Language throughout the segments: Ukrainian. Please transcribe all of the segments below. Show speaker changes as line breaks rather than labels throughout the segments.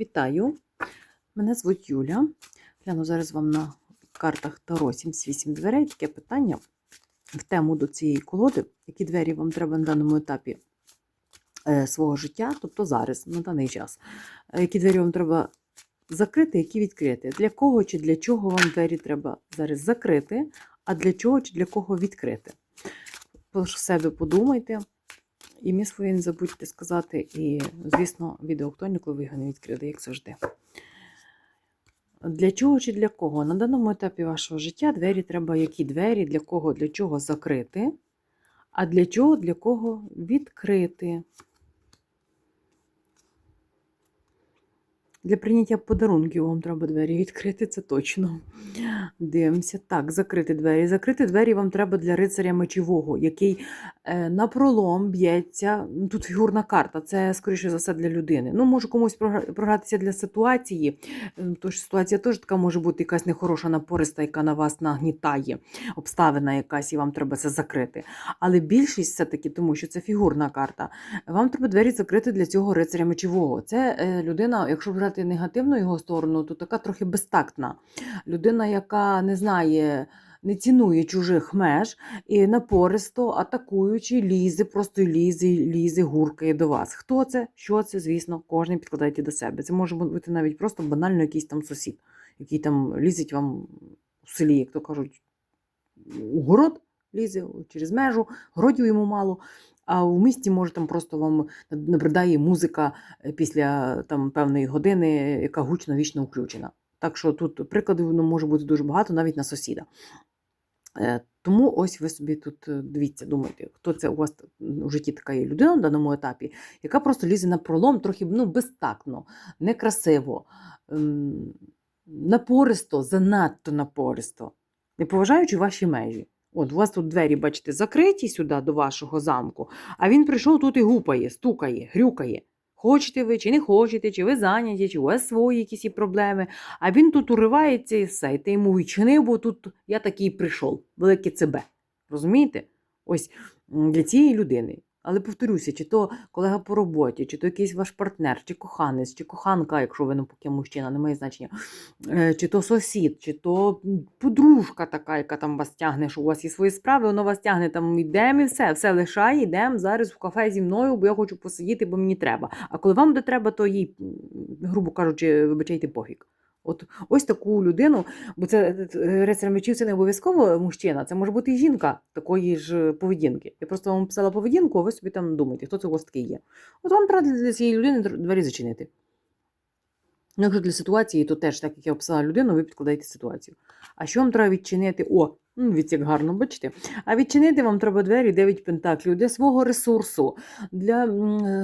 Вітаю! Мене звуть Юля. Гляну зараз вам на картах Таро 78 дверей. Таке питання в тему до цієї колоди, які двері вам треба на даному етапі е, свого життя, тобто зараз, на даний час. Е, Які двері вам треба закрити, які відкрити. Для кого чи для чого вам двері треба зараз закрити, а для чого чи для кого відкрити. Про себе подумайте. Ім'я своє не забудьте сказати. І, звісно, відео актуальне, коли ви його не відкрили, як завжди. Для чого чи для кого? На даному етапі вашого життя двері треба які двері, для кого, для чого закрити, а для чого, для кого відкрити. Для прийняття подарунків вам треба двері відкрити, це точно. Дивимося. Так, закрити двері. Закрити двері вам треба для рицаря мечового, який е, на пролом б'ється. Ну, Тут фігурна карта, це, скоріше за все, для людини. Ну, може комусь програтися для ситуації. Тож ситуація теж така може бути якась нехороша напориста, яка на вас нагнітає, обставина якась, і вам треба це закрити. Але більшість все-таки, тому що це фігурна карта, вам треба двері закрити для цього рицаря мечового. Це е, людина, якщо брати негативну його сторону, то така трохи безтактна. Людина, яка не знає, не цінує чужих меж і напористо атакуючи, лізе, просто лізе, лізе, гуркає до вас. Хто це? Що це? Звісно, кожен підкладайте до себе. Це може бути навіть просто банально якийсь там сусід, який там лізить вам у селі, як то кажуть, у город лізе через межу, городів йому мало. А в місті може там просто вам набридає музика після там певної години, яка гучно вічно включена. Так що тут прикладів ну, може бути дуже багато навіть на сусіда. Е, Тому ось ви собі тут е, дивіться, думайте, хто це у вас у житті така є людина на даному етапі, яка просто лізе на пролом трохи ну, безтакно, некрасиво, ем, напористо, занадто напористо, не поважаючи ваші межі. От, у вас тут двері, бачите, закриті сюди до вашого замку, а він прийшов тут і гупає, стукає, грюкає. Хочете ви, чи не хочете, чи ви зайняті, чи у вас свої якісь проблеми. А він тут уривається і все. І ти йому відчинив, бо тут я такий прийшов, велике ЦБ. Розумієте? Ось для цієї людини. Але повторюся, чи то колега по роботі, чи то якийсь ваш партнер, чи коханець, чи коханка, якщо ви ну, поки мужчина, не має значення, Е, чи то сусід, чи то подружка така, яка там вас тягне, що у вас є свої справи, воно вас тягне там, йдемо і все, все лишає, йдемо зараз в кафе зі мною, бо я хочу посидіти, бо мені треба. А коли вам де треба, то їй, грубо кажучи, вибачайте пофіг. От ось таку людину, бо це рецер мечів це не обов'язково мужчина, це може бути і жінка такої ж поведінки. Я просто вам писала поведінку, а ви собі там думаєте, хто це у вас такий є. От вам треба для цієї людини двері зачинити. Ну, якщо для ситуації, то теж, так як я описала людину, ви підкладаєте ситуацію. А що вам треба відчинити? О, від як гарно, бачите. А відчинити вам треба двері 9 пентаклів для свого ресурсу, для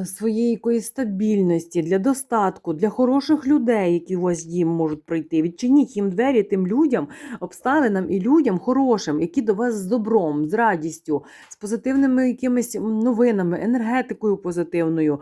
своєї якоїсь стабільності, для достатку, для хороших людей, які у вас дім можуть прийти. Відчиніть їм двері тим людям, обставинам і людям хорошим, які до вас з добром, з радістю, з позитивними якимись новинами, енергетикою позитивною.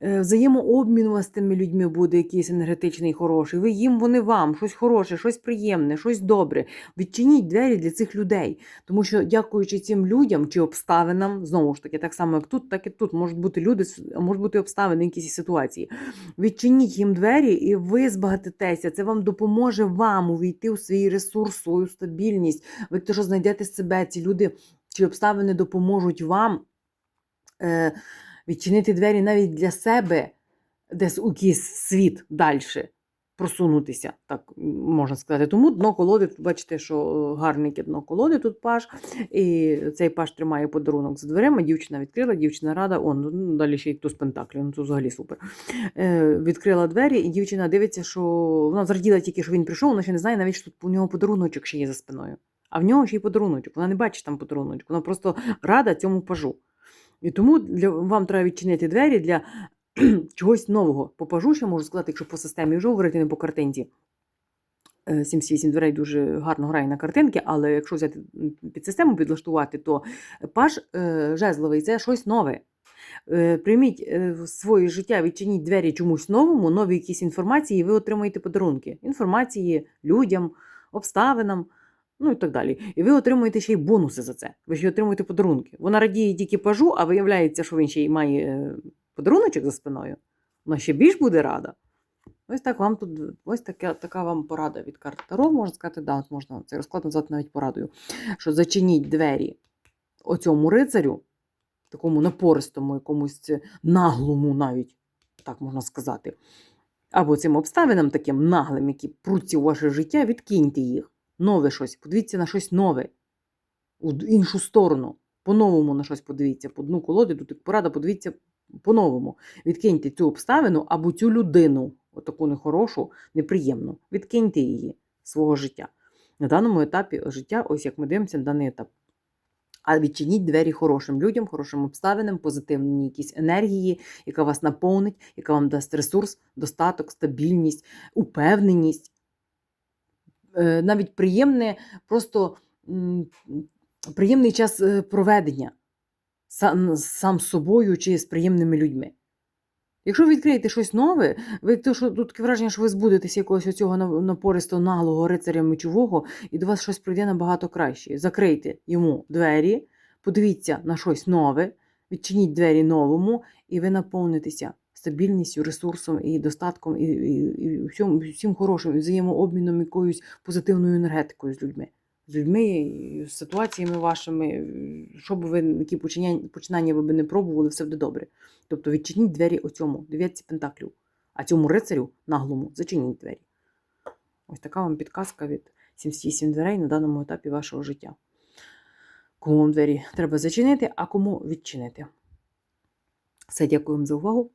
Е, Взаємообмін у вас з тими людьми буде якийсь енергетичний, хороший. Ви їм, вони вам, щось хороше, щось приємне, щось добре. Відчиніть двері для цих людей. Тому що, дякуючи цим людям чи обставинам, знову ж таки, так само, як тут, так і тут можуть бути люди, можуть бути обставини, якісь ситуації. Відчиніть їм двері, і ви збагатитеся. Це вам допоможе вам увійти у свій ресурс, свою стабільність. Ви теж знайдете себе, ці люди чи обставини допоможуть вам е, відчинити двері навіть для себе, десь у якийсь світ далі просунутися, так можна сказати. Тому дно колоди, бачите, що е, гарненьке дно колоди тут паш. І цей паш тримає подарунок за дверима. Дівчина відкрила, дівчина рада. Он, ну, далі ще й туз пентаклів, ну це взагалі супер. Е, відкрила двері, і дівчина дивиться, що вона зраділа тільки, що він прийшов, вона ще не знає навіть, що тут у нього подаруночок ще є за спиною. А в нього ще й подаруночок. Вона не бачить там подаруночок, вона просто рада цьому пажу. І тому для, вам треба відчинити двері для чогось нового. По пажу ще можу сказати, якщо по системі вже говорити не по картинці. Е, 78 дверей дуже гарно грає на картинки, але якщо взяти під систему підлаштувати, то паж е, жезловий це щось нове. Е, Прийміть е, в своє життя, відчиніть двері чомусь новому, нові якісь інформації, і ви отримаєте подарунки. Інформації людям, обставинам, ну і так далі. І ви отримуєте ще й бонуси за це. Ви ще отримуєте подарунки. Вона радіє тільки пажу, а виявляється, що він ще й має е, подаруночок за спиною. Вона ще більш буде рада. Ось так вам тут, ось така, така вам порада від карт Таро, можна сказати, да, можна цей розклад назвати навіть порадою. Що зачиніть двері оцьому рицарю, такому напористому, якомусь наглому навіть, так можна сказати. Або цим обставинам таким наглим, які пруться у ваше життя, відкиньте їх. Нове щось, подивіться на щось нове, у іншу сторону. По-новому на щось подивіться. По дну колоди, тут порада, подивіться по-новому. Відкиньте цю обставину або цю людину, отаку нехорошу, неприємну. Відкиньте її свого життя. На даному етапі життя, ось як ми дивимося на даний етап. А відчиніть двері хорошим людям, хорошим обставинам, позитивній якісь енергії, яка вас наповнить, яка вам дасть ресурс, достаток, стабільність, упевненість. Е, Навіть приємне, просто приємний час е, проведення сам, сам собою чи з приємними людьми. Якщо ви відкриєте щось нове, ви то, що тут таке враження, що ви збудетеся якогось оцього на- напористого наглого рицаря мечового, і до вас щось прийде набагато краще. Закрийте йому двері, подивіться на щось нове, відчиніть двері новому, і ви наповнитеся стабільністю, ресурсом і достатком, і, і, і всім, всім хорошим, і взаємообміном якоюсь позитивною енергетикою з людьми. З людьми, з ситуаціями вашими, що би ви, які починання, починання ви би не пробували, все буде добре. Тобто відчиніть двері оцьому, дев'ятці пентаклів, а цьому рицарю наглому зачиніть двері. Ось така вам підказка від 77 дверей на даному етапі вашого життя. Кому вам двері треба зачинити, а кому відчинити. Все, дякую вам за увагу.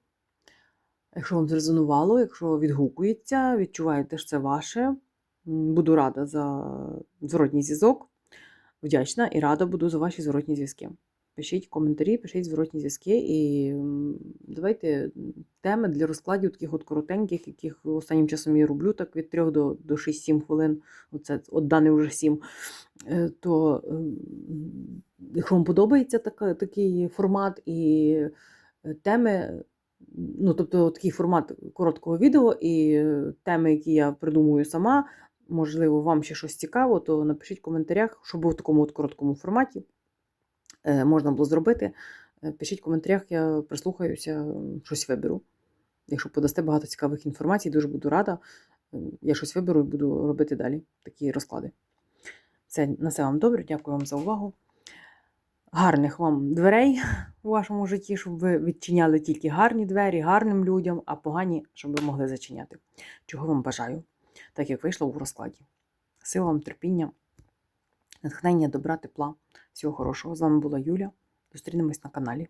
Якщо вам зрезонувало, якщо відгукується, відчуваєте, що це ваше, буду рада за зворотній зв'язок. Вдячна і рада буду за ваші зворотні зв'язки. Пишіть коментарі, пишіть зворотні зв'язки і давайте теми для розкладів таких от коротеньких, яких останнім часом я роблю, так від 3 до, до 6-7 хвилин. Оце от дане вже 7. Е, То ем, якщо вам подобається така, такий формат і е, теми, ну тобто такий формат короткого відео і е, теми, які я придумую сама, можливо, вам ще щось цікаво, то напишіть в коментарях, щоб в такому от короткому форматі е, можна було зробити. Е, Пишіть в коментарях, я прислухаюся, щось виберу. Якщо подасте багато цікавих інформацій, дуже буду рада. Е, Я щось виберу і буду робити далі такі розклади. Це на все вам добре, дякую вам за увагу. Гарних вам дверей у вашому житті, щоб ви відчиняли тільки гарні двері, гарним людям, а погані, щоб ви могли зачиняти. Чого вам бажаю, так як вийшло у розкладі. Сила вам терпіння, натхнення, добра, тепла. Всього хорошого. З вами була Юля. Зустрінемось на каналі.